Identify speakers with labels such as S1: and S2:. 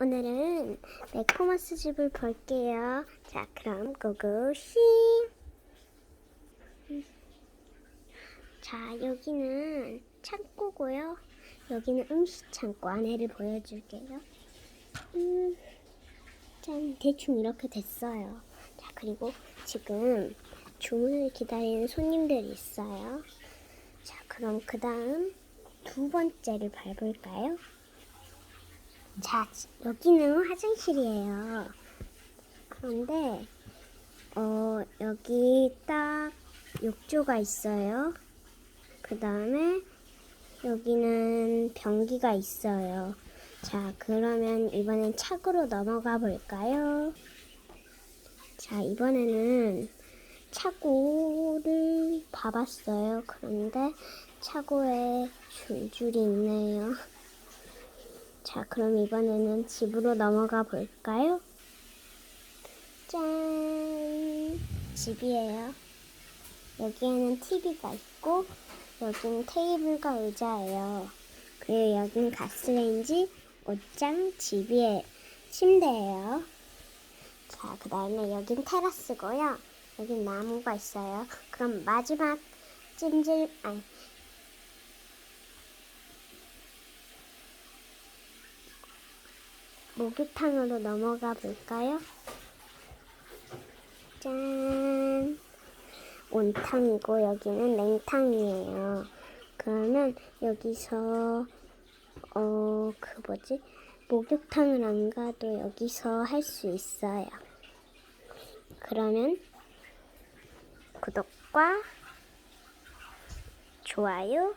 S1: 오늘은 매코머스 집을 볼게요. 자, 그럼 고고싱. 자, 여기는 창고고요. 여기는 음식 창고 안에를 보여줄게요. 음, 짠, 대충 이렇게 됐어요. 자, 그리고 지금 주문을 기다리는 손님들이 있어요. 자, 그럼 그 다음 두 번째를 밟을까요? 자, 여기는 화장실이에요. 그런데, 어, 여기 딱 욕조가 있어요. 그 다음에 여기는 변기가 있어요. 자, 그러면 이번엔 차고로 넘어가 볼까요? 자, 이번에는 차고를 봐봤어요. 그런데 차고에 줄줄이 있네요. 자, 그럼 이번에는 집으로 넘어가 볼까요? 짠! 집이에요. 여기에는 TV가 있고, 여기는 테이블과 의자예요. 그리고 여기는 가스레인지, 옷장, 집이에 침대예요. 자, 그 다음에 여긴 테라스고요. 여긴 나무가 있어요. 그럼 마지막 찜질, 아니, 목욕탕으로 넘어가 볼까요? 짠! 온탕이고 여기는 냉탕이에요. 그러면 여기서 어 그 뭐지 목욕탕을 안 가도 여기서 할 수 있어요. 그러면 구독과 좋아요